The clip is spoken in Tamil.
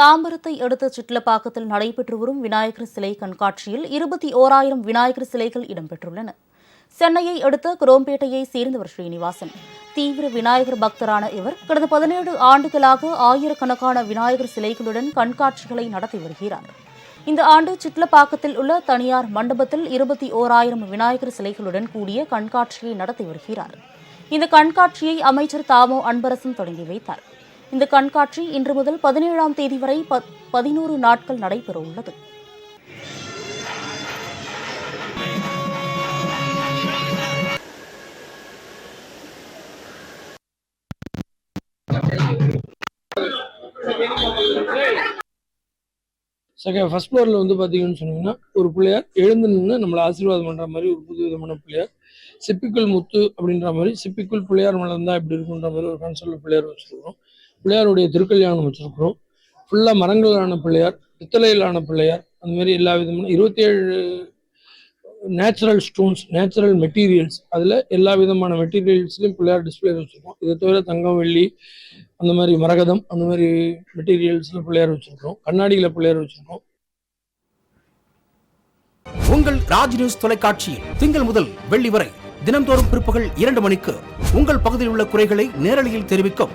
தாம்பரத்தை அடுத்த சிட்லப்பாக்கத்தில் நடைபெற்று வரும் விநாயகர் சிலை கண்காட்சியில் இருபத்தி ஓராயிரம் விநாயகர் சிலைகள் இடம்பெற்றுள்ளன. சென்னையை அடுத்த குரோம்பேட்டையை சேர்ந்தவர் ஸ்ரீனிவாசன். தீவிர விநாயகர் பக்தரான இவர் கடந்த பதினேழு ஆண்டுகளாக ஆயிரக்கணக்கான விநாயகர் சிலைகளுடன் கண்காட்சிகளை நடத்தி வருகிறார். இந்த ஆண்டு சிட்லப்பாக்கத்தில் உள்ள தனியார் மண்டபத்தில் இருபத்தி ஓராயிரம் விநாயகர் சிலைகளுடன் கூடிய கண்காட்சியை நடத்தி வருகிறார். இந்த கண்காட்சியை அமைச்சர் தாமோ அன்பரசன் தொடங்கி வைத்தார். இந்த கண்காட்சி இன்று முதல் பதினேழாம் தேதி வரை ப- பதினோரு நாட்கள் நடைபெற உள்ளது. செகண்ட் ஃபர்ஸ்ட் ஃப்ளோரில் வந்து பார்த்தீங்கன்னு சொன்னீங்கன்னா ஒரு பிள்ளையார் எழுந்து நின்று நம்மளை ஆசீர்வாதம் பண்ணுற மாதிரி ஒரு புது விதமான பிள்ளையார் சிப்பிக்குள் முத்து அப்படின்ற மாதிரி சிப்பிக்குள் பிள்ளையார் மலர்ந்தா இப்படி இருக்குன்ற மாதிரி ஒரு கன்சோல் பிள்ளையார் வச்சுருக்கோம். பிள்ளையாருடைய திருக்கல்யாணம் வச்சிருக்கிறோம். ஃபுல்லாக மரங்களான பிள்ளையார் பித்தளையிலான பிள்ளையார் அந்த மாதிரி எல்லா விதமான இருபத்தேழு நேச்சுரல் ஸ்டோன்ஸ் நேச்சுரல் மெட்டீரியல்ஸ் அதில் எல்லா விதமான மெட்டீரியல்ஸ்லையும் பிள்ளையார் டிஸ்பிளே வச்சுருக்கோம். இதை தவிர தங்கம் வெள்ளி அந்த மாதிரி மரகதம் அந்த மாதிரி மெட்டீரியல்ஸில் பிள்ளையார் வச்சுருக்கோம் கண்ணாடியில் பிள்ளையார் வச்சுருக்கோம். உங்கள் ராஜ் நியூஸ் தொலைக்காட்சியில் திங்கள் முதல் வெள்ளி வரை தினந்தோறும் பிற்பகல் இரண்டு மணிக்கு உங்கள் பகுதியில் உள்ள குறைகளை நேரலையில் தெரிவிக்கும்